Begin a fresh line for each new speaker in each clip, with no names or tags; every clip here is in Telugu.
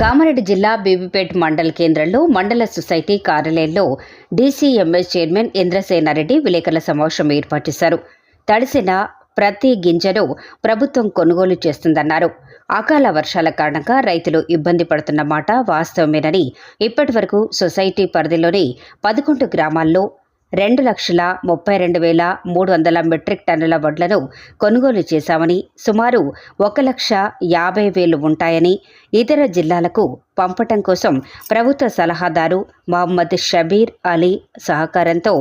కామారెడ్డి జిల్లా బీబీపేట్ మండల కేంద్రంలో మండల సొసైటీ కార్యాలయంలో డీసీఎంఎస్ చైర్మన్ ఇంద్రసేనారెడ్డి విలేకరుల సమావేశం ఏర్పాటు చేశారు తడిసిన ప్రతి గింజను ప్రభుత్వం కొనుగోలు చేస్తుందన్నారు. అకాల వర్షాల కారణంగా రైతులు ఇబ్బంది పడుతున్న మాట వాస్తవమేనని ఇప్పటి వరకు సొసైటీ పరిధిలోని పదకొండు గ్రామాల్లో రెండు లక్షల ముప్పై రెండు వేల మూడు వందల మెట్రిక్ టన్నుల వడ్లను కొనుగోలు చేశామని సుమారు ఒక లక్ష యాభై వేలు ఉంటాయని ఇతర జిల్లాలకు పంపటం కోసం ప్రభుత్వ సలహాదారు మహమ్మద్ షబీర్ అలీ సహకారంతో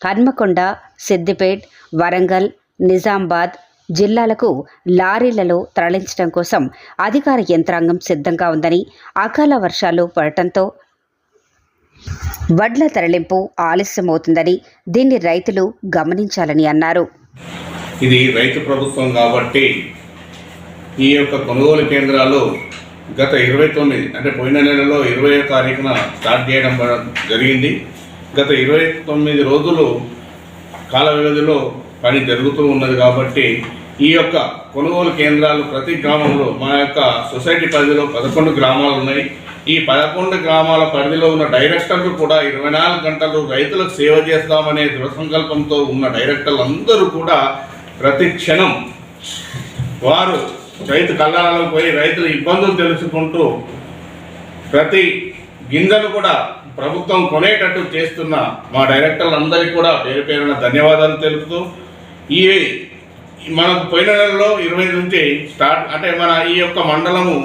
హన్మకొండ సిద్దిపేట్ వరంగల్ నిజామాబాద్ జిల్లాలకు లారీలలో తరలించడం కోసం అధికార యంత్రాంగం సిద్ధంగా ఉందని అకాల వర్షాలు పడటంతో వడ్ల తరలింపు ఆలస్యమవుతుందని దీన్ని రైతులు గమనించాలని అన్నారు.
ఇది రైతు ప్రభుత్వం కాబట్టి ఈ యొక్క కొనుగోలు కేంద్రాలు గత ఇరవై తొమ్మిది అంటే పోయిన నెలలో ఇరవై తారీఖున స్టార్ట్ చేయడం జరిగింది. గత ఇరవై తొమ్మిది రోజులు కాల వ్యవధిలో పని జరుగుతూ ఉన్నది కాబట్టి ఈ యొక్క కొనుగోలు కేంద్రాలు ప్రతి గ్రామంలో మా యొక్క సొసైటీ పరిధిలో పదకొండు గ్రామాలు ఉన్నాయి. ఈ పదకొండు గ్రామాల పరిధిలో ఉన్న డైరెక్టర్లు కూడా ఇరవై నాలుగు గంటలు రైతులకు సేవ చేస్తామనే దృఢసంకల్పంతో ఉన్న డైరెక్టర్లు అందరూ కూడా ప్రతి క్షణం వారు రైతు కళ్ళాలలో పోయి రైతుల ఇబ్బందులు తెలుసుకుంటూ ప్రతి గింజను కూడా ప్రభుత్వం కొనేటట్టు చేస్తున్న మా డైరెక్టర్లందరికీ కూడా పేరు పేరున ధన్యవాదాలు తెలుపుతూ ఈ మనకు పోయిన నెలలో ఇరవై నుంచి స్టార్ట్ అంటే మన ఈ యొక్క మండలము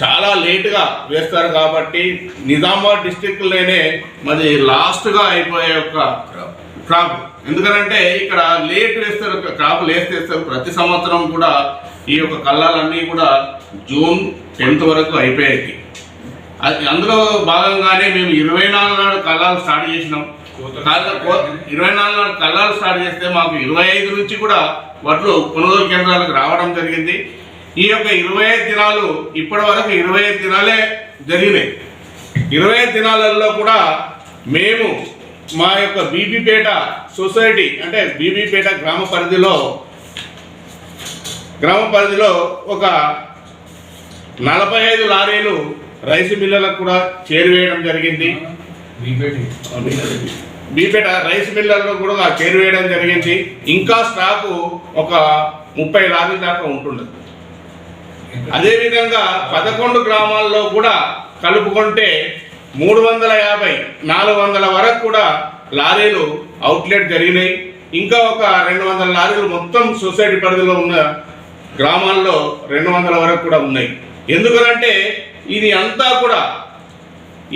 చాలా లేటుగా వేస్తారు కాబట్టి నిజామాబాద్ డిస్టిక్లోనే మరి లాస్ట్గా అయిపోయే ఒక క్రాప్ ఎందుకంటే ఇక్కడ లేట్ వేస్తారు క్రాప్ లేట్ వేస్తారు. ప్రతి సంవత్సరం కూడా ఈ యొక్క కళ్ళాలన్నీ కూడా జూన్ టెన్త్ వరకు అయిపోయాయి అది అందులో భాగంగానే మేము ఇరవై నాలుగు నాడు కళ్ళాలు స్టార్ట్ చేసినాం. ఇరవై నాలుగు నాడు కళ్ళాలు స్టార్ట్ చేస్తే మాకు ఇరవై ఐదు నుంచి కూడా వడ్లు కొనుగోలు కేంద్రాలకు రావడం జరిగింది. ఈ యొక్క ఇరవై ఐదు దినాలు ఇప్పటి వరకు ఇరవై ఐదు దినాలే జరిగినాయి. ఇరవై ఐదు దినాలలో కూడా మేము మా యొక్క బీబీపేట సొసైటీ అంటే బీబీపేట గ్రామ పరిధిలో గ్రామ పరిధిలో ఒక నలభై ఐదు లారీలు రైస్ మిల్లులకు కూడా చేరువేయడం జరిగింది. బీపేట రైస్ మిల్లర్లో కూడా చేరువేయడం జరిగింది. ఇంకా స్టాకు ఒక ముప్పై లారీల దాకా ఉంటుండదు అదేవిధంగా పదకొండు గ్రామాల్లో కూడా కలుపుకుంటే మూడు వందల యాభై నాలుగు వందల వరకు కూడా లారీలు అవుట్లెట్ జరిగినాయి. ఇంకా ఒక రెండు వందల లారీలు మొత్తం సొసైటీ పరిధిలో ఉన్న గ్రామాల్లో రెండు వందల వరకు కూడా ఉన్నాయి. ఎందుకనంటే ఇది అంతా కూడా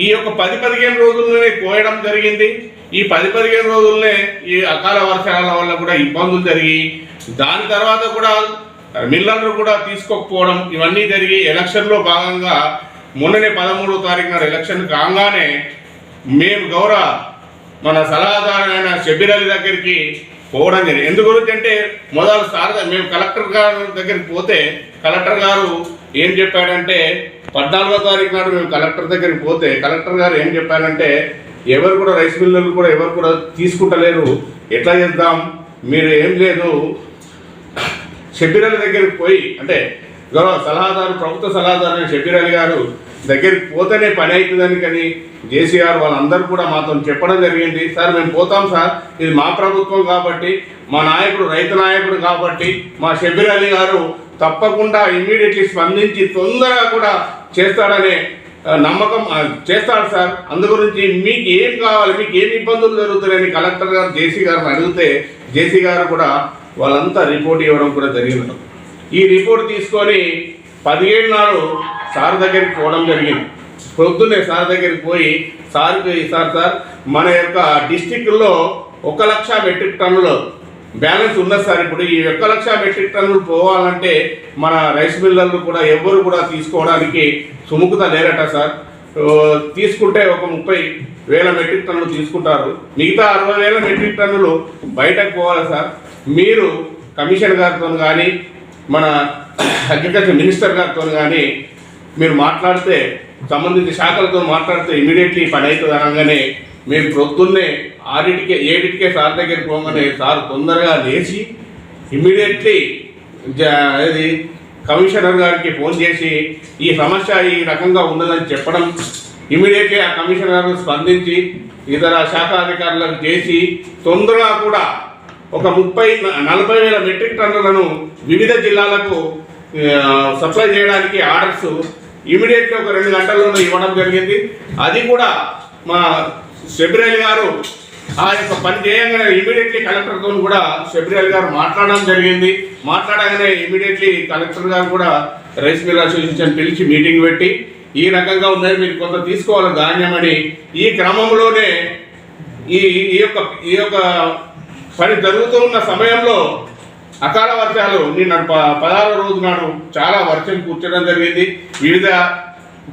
ఈ యొక్క పది పదిహేను రోజుల్లోనే కోయడం జరిగింది. ఈ పది పదిహేను రోజుల్లోనే ఈ అకాల వర్షాల వల్ల కూడా ఇబ్బందులు జరిగి దాని తర్వాత కూడా మిల్లర్లు కూడా తీసుకోకపోవడం ఇవన్నీ జరిగి ఎలక్షన్లో భాగంగా మొన్ననే పదమూడవ తారీఖు నాడు ఎలక్షన్ కాగానే మేము గౌరవ మన సలహాదారుడైన షబీర్ అలీ దగ్గరికి పోవడం జరిగింది. ఎందు గురించి అంటే మొదలు సార్ మేము కలెక్టర్ గారి దగ్గరికి పోతే కలెక్టర్ గారు ఏం చెప్పాడంటే పద్నాలుగో తారీఖు నాడు మేము కలెక్టర్ దగ్గరికి పోతే కలెక్టర్ గారు ఏం చెప్పారంటే ఎవరు కూడా రైస్ మిల్లర్లు కూడా ఎవరు కూడా తీసుకుంటలేరు. ఎట్లా చేద్దాం? మీరు ఏం లేదు. షబీర్ దగ్గరికి పోయి అంటే గౌరవ సలహాదారు ప్రభుత్వ సలహాదారు షబీర్ గారు దగ్గరికి పోతేనే పని అవుతుందని కానీ జేసీఆర్ వాళ్ళందరూ కూడా మాతో చెప్పడం జరిగింది. సార్ మేము పోతాం సార్ ఇది మా ప్రభుత్వం కాబట్టి మా నాయకుడు రైతు నాయకుడు కాబట్టి మా షబీర్ అలీ గారు తప్పకుండా ఇమ్మీడియట్లీ స్పందించి తొందరగా కూడా చేస్తాడనే నమ్మకం చేస్తాడు సార్. అందు గురించి మీకు ఏం కావాలి మీకు ఏం ఇబ్బందులు జరుగుతున్నాయని కలెక్టర్ గారు జేసీ గారిని అడిగితే జేసీ గారు కూడా వాళ్ళంతా రిపోర్ట్ ఇవ్వడం కూడా జరిగింది. ఈ రిపోర్ట్ తీసుకొని పదిహేడు నాడు సార్ దగ్గరికి పోవడం జరిగింది. పొద్దున్నే సార్ దగ్గరికి పోయి సార్కి సార్ సార్ మన యొక్క డిస్టిక్లో ఒక లక్ష మెట్రిక్ టన్నులు బ్యాలెన్స్ ఉన్నది సార్ ఇప్పుడు? ఈ ఒక్క లక్ష మెట్రిక్ టన్నులు పోవాలంటే మన రైస్ మిల్లర్లు కూడా ఎవ్వరు కూడా తీసుకోవడానికి సుముఖత లేరట సార్. తీసుకుంటే ఒక ముప్పై వేల మెట్రిక్ టన్నులు తీసుకుంటారు. మిగతా అరవై వేల మెట్రిక్ టన్నులు బయటకు పోవాలి సార్. మీరు కమిషన్ గారితో కానీ మన అగ్రికల్చర్ మినిస్టర్ గారితో కానీ మీరు మాట్లాడితే సంబంధిత శాఖలతో మాట్లాడితే ఇమీడియట్లీ పని అవుతుంది అనగానే మేము ప్రొద్దున్నే ఆరింటికే ఏడింటికే సార్ దగ్గరికి పోగానే సార్ తొందరగా లేచి ఇమీడియట్లీ ఇది కమిషనర్ గారికి ఫోన్ చేసి ఈ సమస్య ఈ రకంగా ఉన్నదని చెప్పడం ఇమీడియట్లీ ఆ కమిషనర్ గారు స్పందించి ఇతర శాఖ అధికారులకు చేసి తొందరగా కూడా ఒక ముప్పై నలభై వేల మెట్రిక్ టన్నులను వివిధ జిల్లాలకు సప్లై చేయడానికి ఆర్డర్స్ ఇమీడియట్గా ఒక రెండు గంటల్లోనే ఇవ్వడం జరిగింది. అది కూడా మా సెబ్రియల్ గారు ఆ యొక్క పని చేయగానే ఇమీడియట్లీ కలెక్టర్తో కూడా సెబ్రియల్ గారు మాట్లాడడం జరిగింది. మాట్లాడగానే ఇమీడియట్లీ కలెక్టర్ గారు కూడా రైస్ మిల్ అసోసియేషన్ పిలిచి మీటింగ్ పెట్టి ఈ రకంగా ఉన్నది మీరు కొంత తీసుకోవాలి ధాన్యం అని ఈ క్రమంలోనే ఈ ఈ యొక్క ఈ యొక్క పని జరుగుతూ ఉన్న సమయంలో అకాల వర్షాలు నిన్న ప- పదహారో రోజు నాడు చాలా వర్షం కూర్చోడం జరిగింది. వివిధ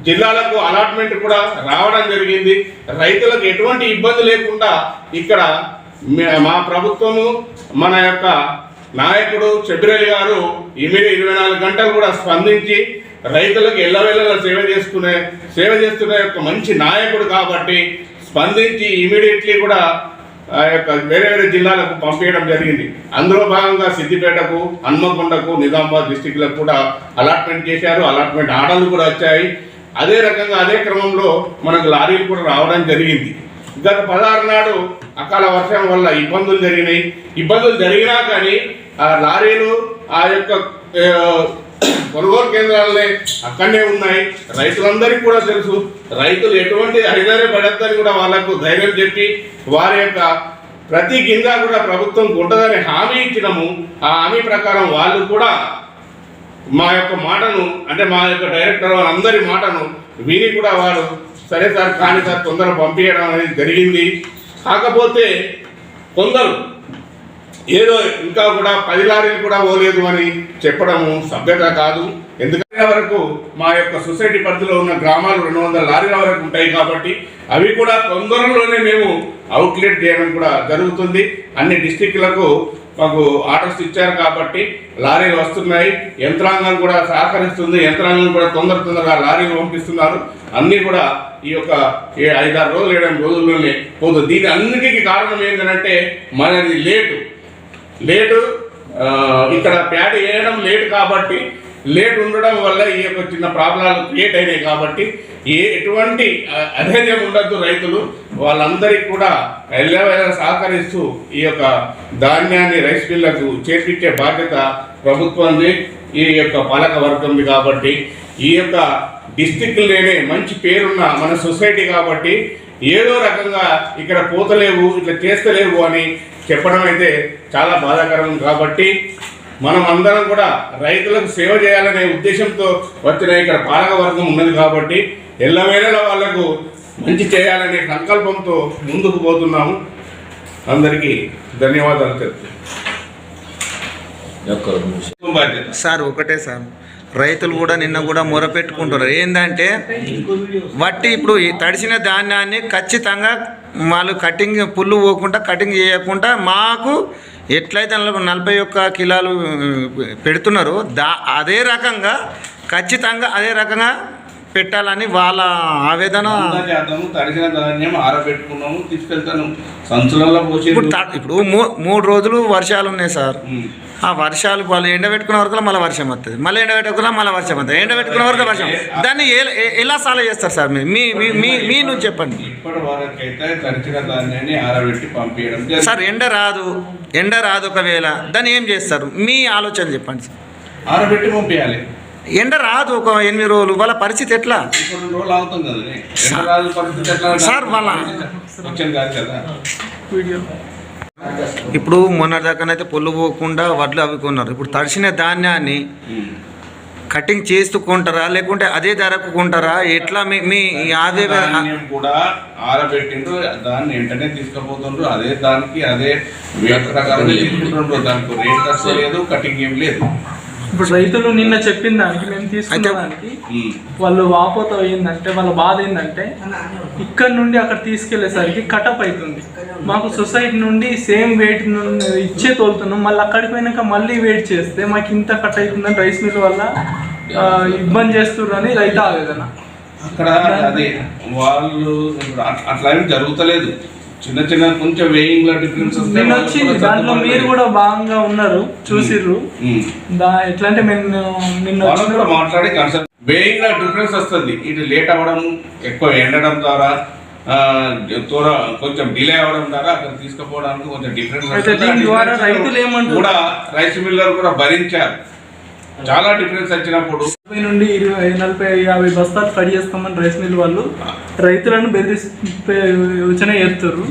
జిల్లాలకు అలాట్మెంట్ కూడా రావడం జరిగింది. రైతులకు ఎటువంటి ఇబ్బంది లేకుండా ఇక్కడ మే- మా ప్రభుత్వము మన యొక్క నాయకుడు చెబిరలి గారు ఇమిడి ఇరవై నాలుగు గంటలు కూడా స్పందించి రైతులకు ఎల్లవేళలా సేవ చేసుకునే సేవ చేస్తున్న యొక్క మంచి నాయకుడు కాబట్టి స్పందించి ఇమీడియట్లీ కూడా ఆ యొక్క వేరే వేరే జిల్లాలకు పంపించడం జరిగింది. అందులో భాగంగా సిద్దిపేటకు హన్మకొండకు నిజామాబాద్ డిస్టిక్లకు కూడా అలాట్మెంట్ చేశారు. అలాట్మెంట్ ఆర్డర్లు కూడా వచ్చాయి. అదే రకంగా అదే క్రమంలో మనకు లారీలు కూడా రావడం జరిగింది. గత పదహారు నాడు అకాల వర్షం వల్ల ఇబ్బందులు జరిగినాయి. ఇబ్బందులు జరిగినా కానీ ఆ లారీలు ఆ యొక్క కొనుగోలు కేంద్రాలనే అక్కడనే ఉన్నాయి. రైతులందరికీ కూడా తెలుసు రైతులు ఎటువంటి హైదరే పడద్దని కూడా వాళ్ళకు ధైర్యం చెప్పి వారి యొక్క ప్రతి గింజ కూడా ప్రభుత్వం ఉంటుందని హామీ ఇచ్చినము. ఆ హామీ ప్రకారం వాళ్ళు కూడా మా యొక్క మాటను అంటే మా యొక్క డైరెక్టర్ వాళ్ళందరి మాటను విని కూడా వారు సరే సార్ కానీ సార్ తొందర పంపించడం అనేది జరిగింది. కాకపోతే కొందరు ఏదో ఇంకా కూడా పది లారీలు కూడా పోలేదు అని చెప్పడము సభ్యత కాదు. ఎందుకంటే వరకు మా యొక్క సొసైటీ పరిధిలో ఉన్న గ్రామాలు రెండు వందల లారీల వరకు ఉంటాయి కాబట్టి అవి కూడా తొందరలోనే మేము అవుట్లెట్ చేయడం కూడా జరుగుతుంది. అన్ని డిస్టిక్లకు మాకు ఆర్డర్స్ ఇచ్చారు కాబట్టి లారీలు వస్తున్నాయి. యంత్రాంగం కూడా సహకరిస్తుంది. యంత్రాంగం కూడా తొందర తొందరగా లారీలు పంపిస్తున్నారు. అన్నీ కూడా ఈ యొక్క ఏ ఐదారు రోజులు ఏడాది రోజుల్లోనే పోతుంది దీని అన్నిటికీ కారణం ఏంటంటే మనది లేటు. లేటు ఇక్కడ ప్యాడ్ వేయడం లేట్ కాబట్టి లేట్ ఉండడం వల్ల ఈ యొక్క చిన్న ప్రాబ్లాలు క్రియేట్ అయినాయి కాబట్టి ఏ ఎటువంటి అధైర్యం ఉండద్దు రైతులు. వాళ్ళందరికీ కూడా ఎల్లవేళ సహకరిస్తూ ఈ యొక్క ధాన్యాన్ని రైస్ మిల్లకు చేర్పించే బాధ్యత ప్రభుత్వంది ఈ యొక్క పాలక వర్గంది కాబట్టి ఈ యొక్క డిస్టిక్లోనే మంచి పేరున్న మన సొసైటీ కాబట్టి ఏదో రకంగా ఇక్కడ పోతలేవు ఇట్లా చేస్తలేవు అని చెప్పడం అయితే చాలా బాధాకరం. కాబట్టి మనం అందరం కూడా రైతులకు సేవ చేయాలనే ఉద్దేశంతో వచ్చిన ఇక్కడ పాలక వర్గం ఉన్నది కాబట్టి ఎల్లవేళలా వాళ్ళకు మంచి చేయాలనే సంకల్పంతో ముందుకు పోతున్నాము. అందరికీ ధన్యవాదాలు బాధ్యత
సార్ ఒకటే సార్. రైతులు కూడా నిన్న కూడా మొరపెట్టుకుంటున్నారు. ఏంటంటే వట్టి ఇప్పుడు తడిసిన ధాన్యాన్ని ఖచ్చితంగా వాళ్ళు కటింగ్ పుల్లు పోకుండా కటింగ్ చేయకుండా మాకు ఎట్లయితే నలభై- నలభై ఒక్క కిలోలు పెడుతున్నారో దా అదే రకంగా ఖచ్చితంగా అదే రకంగా పెట్టాలని వాళ్ళ ఆవేదన.
వంద శాతము తడిసిన ధాన్యం ఆరబెట్టుకున్నాము తీసుకెళ్తాను సంచులలో పోసి
ఇప్పుడు మూడు రోజులు వర్షాలు ఉన్నాయి సార్. ఆ వర్షాలు వాళ్ళు ఎండబెట్టుకున్న వరకు మళ్ళీ వర్షం వస్తుంది మళ్ళీ ఎండబెట్టుకున్నా మళ్ళీ వర్షం వస్తుంది ఎండబెట్టుకున్న వరకు వర్షం. దాన్ని ఎలా సాల్వ్ చేస్తారు సార్? మీరు మీ మీ- మీ మీ నుంచి చెప్పండి. సార్ ఎండ రాదు. ఎండ రాదు ఒకవేళ. దాన్ని ఏం చేస్తారు? మీ ఆలోచన చెప్పండి సార్.
ఆరబెట్టి పంపించాలి
ఎండ రాదు ఒక ఎనిమిది రోజులు. వాళ్ళ పరిస్థితి ఎట్లా? సార్, వాళ్ళ- ఇప్పుడు మొన్నటిదాకానైతే పొల్లు పోకుండా వడ్లు అవి కొన్నారు. ఇప్పుడు తడిసిన ధాన్యాన్ని కటింగ్ చేస్తూ కొంటారా? లేకుంటే అదే ధరకు కొంటారా? ఎట్లా మీ మీ అదే
ధాన్యం కూడా ఆరబెట్టిండ్రు. దాన్ని వెంటనే తీసుకుపోతుండ్రు. అదే దానికి అదే వేట ప్రకారంగా తీసుకుంటుండ్రు దానికి రేట్ తక్కువ లేదు కటింగ్ ఏం లేదు.
ఇప్పుడు రైతులు నిన్న చెప్పిన దానికి మేము తీసుకున్న దానికి. వాళ్ళు వాపోతో ఏంటంటే వాళ్ళ బాధ ఏంటంటే ఇక్కడ నుండి అక్కడ తీసుకెళ్ళేసరికి కటప్ అవుతుంది మాకు సొసైటీ నుండి సేమ్ వెయిట్ ఇచ్చే తోలుతున్నాం. మళ్ళీ అక్కడికి పోయినాక మళ్ళీ వెయిట్ చేస్తే మాకు ఇంత కట్ అవుతుందని రైస్ మిల్ వల్ల ఇబ్బంది చేస్తుర్రని రైతు ఆవేదన.
అక్కడ అది వాళ్ళు అట్లా జరుగుతలేదు. చిన్న చిన్న కొంచెం వేయింగ్లో డిఫరెన్స్ వస్తే
నిన్న
వాళ్ళకు
వచ్చింది.
కూడా
దాంట్లో మీరు కూడా భాగంగా ఉన్నారు. చూసిర్రు. దా ఎట్లా అంటే నిన్న
కూడా మాట్లాడి కన్సల్ట్ వేయింగ్లో డిఫరెన్స్ వస్తుంది. ఇటు లేట్ అవ్వడం ఎక్కువ ఎండడం ద్వారా కొంచెం డిలే అవ్వడం ద్వారా అక్కడ తీసుకుపోవడానికి కొంచెం డిఫరెన్స్? కూడా రైస్ మిల్లర్ కూడా భరించారు. చాలా డిఫరెన్స్ వచ్చినప్పుడు
నలభై నుండి ఇరవై నలభై యాభై బస్తాలు కట్ చేస్తామని రైస్ మిల్ వాళ్ళు రైతులను బెదిరిస్తే యోచన చేస్తారు.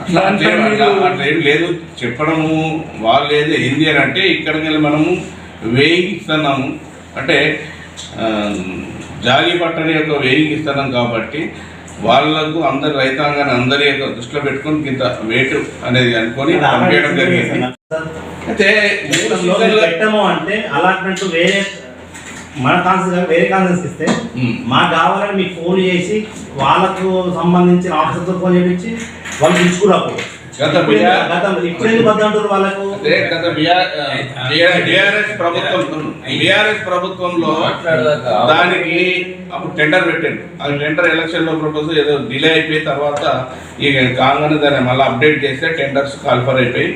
అట్లా ఏం లేదు. చెప్పడము వాళ్ళు లేదు ఏంది అని అంటే ఇక్కడికి వెళ్ళి మనము వేయింగ్ ఇస్తున్నాము అంటే జాలి పట్టని యొక్క వేయింగ్ ఇస్తున్నాం కాబట్టి వాళ్ళకు అందరి రైతాంగాన్ని అందరి యొక్క దృష్టిలో పెట్టుకొని ఇంత వెయిట్ అనేది అనుకొని పంపించడం జరిగింది. అయితే
అంటే అలాట్మెంట్ వేరే మన కాన్సెన్స్ వేరే కాన్సెన్స్ ఇస్తే. మాకు కావాలని మీకు ఫోన్ చేసి వాళ్ళకు సంబంధించిన ఆఫీసర్తో ఫోన్ చేపించి వాళ్ళు తీసుకురాకపోదు
గత బిఆర్ఎస్ ప్రభుత్వం బిఆర్ఎస్ ప్రభుత్వంలో దానికి అప్పుడు టెండర్ పెట్టారు. ఆ టెండర్ ఎలక్షన్లో ప్రపోజ్ ఏదో డిలే అయిపోయి తర్వాత ఇక కాగానే దాన్ని మళ్ళీ అప్డేట్ చేస్తే టెండర్స్ కాల్ఫర్ అయిపోయి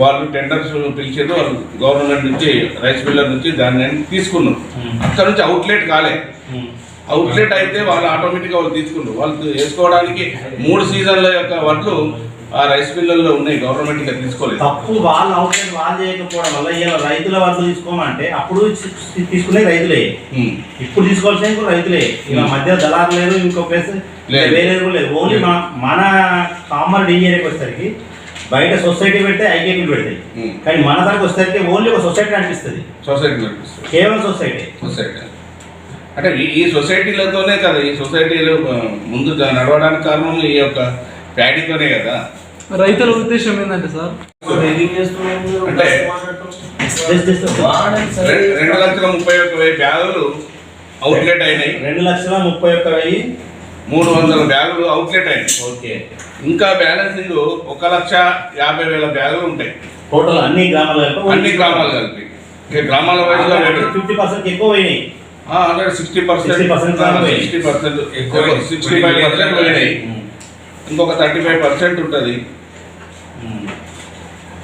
వాళ్ళు టెండర్స్ పిలిచారు వాళ్ళు గవర్నమెంట్ నుంచి రైస్ మిల్లర్ నుంచి దాన్ని తీసుకున్నారు అక్కడ నుంచి అవుట్లెట్ కాలే. అవుట్లెట్ అయితే వాళ్ళు ఆటోమేటిక్గా వాళ్ళు తీసుకున్నారు వాళ్ళు వేసుకోవడానికి మూడు సీజన్ల యొక్క వడ్లు ఆ రైస్ మిల్లర్లో ఉన్నాయి గవర్నమెంట్ ఇంకా తీసుకోలేదు.
తప్పు వాళ్ళు అవుట్లెట్ వాళ్ళు చేయకపోవడం వల్ల ఇలా రైతుల వాళ్ళు తీసుకోమంటే అప్పుడు తీసుకునే రైతులే. ఇప్పుడు తీసుకోవాల్సిన కూడా రైతులే. ఇలా మధ్య దళారు లేరు ఇంకో ప్లేస్
లేదు.
వేరే లేదు. ఓన్లీ మన మన కామన్ ఇంజనీరింగ్ వచ్చేసరికి బయట సొసైటీ పెడితే ఐకేపీలు పెడతాయి. కానీ మన దానికి వచ్చేసరికి ఓన్లీ ఒక సొసైటీ అనిపిస్తుంది
సొసైటీ
కేవలం సొసైటీ.
సొసైటీ. అంటే ఈ- ఈ సొసైటీలతోనే కదా ఈ సొసైటీలు ముందు నడవడానికి కారణం ఈ యొక్క ప్యాడీతోనే కదా.
రైతుల ఉద్దేశం ఏంటంటే సార్?
అంటే రెండు లక్షల ముప్పై ఒక్క వెయ్యి బ్యాగులు అవుట్లెట్ అయినాయి.
రెండు లక్షల ముప్పై ఒక్క వెయ్యి
మూడు వందల బ్యాగులు అవుట్లెట్ అయినాయి
ఓకే.
ఇంకా బ్యాలెన్సింగ్ ఒక లక్ష యాభై వేల బ్యాగులు ఉంటాయి.
టోటల్ అన్ని గ్రామాలు
అన్ని గ్రామాలు కలిపి. గ్రామాల వైజ్గా
ఫిఫ్టీ పర్సెంట్ ఎక్కువ పోయినాయి.
హండ్రెడ్ సిక్స్టీ పర్సెంట్
60% పోయినాయి.
Sixty percent sixty five percent పోయినాయి. ఇంకొక థర్టీ ఫైవ్ పర్సెంట్ ఉంటుంది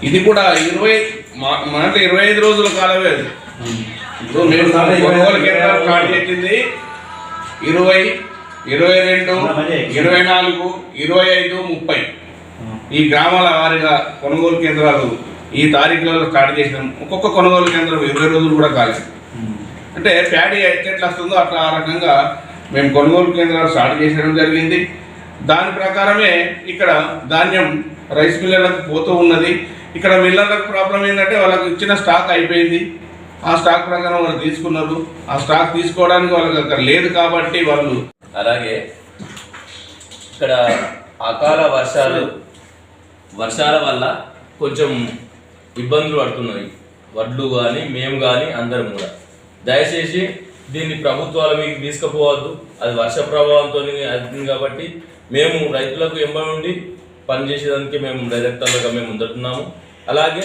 ఇది కూడా ఇరవై మా- మాట ఇరవై ఐదు రోజుల కాలమే అది. ఇప్పుడు మేము కొనుగోలు కేంద్రాలు స్టార్ట్ చేసింది ఇరవై ఇరవై రెండు ఇరవై నాలుగు ఇరవై ఐదు ముప్పై. ఈ గ్రామాల వారీగా కొనుగోలు కేంద్రాలు ఈ తారీఖులలో స్టార్ట్ చేసినాం. ఒక్కొక్క కొనుగోలు కేంద్రం ఇరవై రోజులు కూడా కాలేదు అంటే ప్యాడీ ఎట్లా వస్తుందో అట్లా ఆ రకంగా మేము కొనుగోలు కేంద్రాలు స్టార్ట్ చేసడం జరిగింది. దాని ప్రకారమే ఇక్కడ ధాన్యం రైస్ మిల్లర్లకు పోతూ ఉన్నది. ఇక్కడ మిల్లర్లకు ప్రాబ్లం ఏంటంటే వాళ్ళకి ఇచ్చిన స్టాక్ అయిపోయింది. ఆ స్టాక్ ప్రకారం వాళ్ళు తీసుకున్నారు. ఆ స్టాక్ తీసుకోవడానికి వాళ్ళకి అక్కడ లేదు కాబట్టి వాళ్ళు
అలాగే ఇక్కడ అకాల వర్షాలు వర్షాల వల్ల కొంచెం ఇబ్బందులు పడుతున్నాయి. వడ్లు కానీ మేము కానీ అందరం కూడా. దయచేసి దీన్ని ప్రభుత్వాల మీకు తీసుకుపోవద్దు. అది వర్ష ప్రభావంతో అవుతుంది కాబట్టి మేము రైతులకు ఎంబడి ఉండి పనిచేసేదానికి మేము డైరెక్టర్లుగా మేము ముందుతున్నాము అలాగే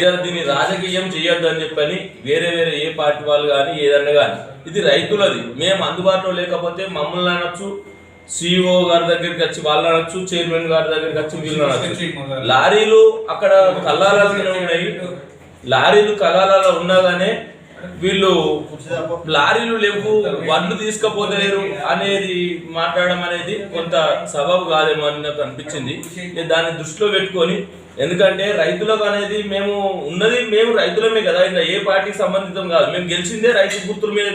జర దీన్ని రాజకీయం చేయొద్దు అని చెప్పని వేరే వేరే ఏ పార్టీ వాళ్ళు కానీ ఏదన్నా కానీ. ఇది రైతులది. మేము అందుబాటులో లేకపోతే మమ్మల్ని అనొచ్చు సిఇఓ గారి దగ్గరికి వచ్చి వాళ్ళు అనొచ్చు చైర్మన్ గారి దగ్గరికి వచ్చి వీళ్ళు అనొచ్చు. లారీలు అక్కడ కల్లాలలోనే ఉన్నాయి. లారీలు కల్లాలలో ఉండగానే వీళ్ళు లారీలు లేవు వడ్లు తీసుకపోతలేరు అనేది మాట్లాడడం అనేది కొంత సబబు కాదేమో అని నాకు అనిపించింది. నేను దాన్ని దృష్టిలో పెట్టుకొని ఎందుకంటే రైతులకు అనేది మేము ఉన్నది మేము రైతులమే కదా ఇంకా ఏ పార్టీకి సంబంధితం కాదు. మేము గెలిచిందే రైతు గుర్తుల మీద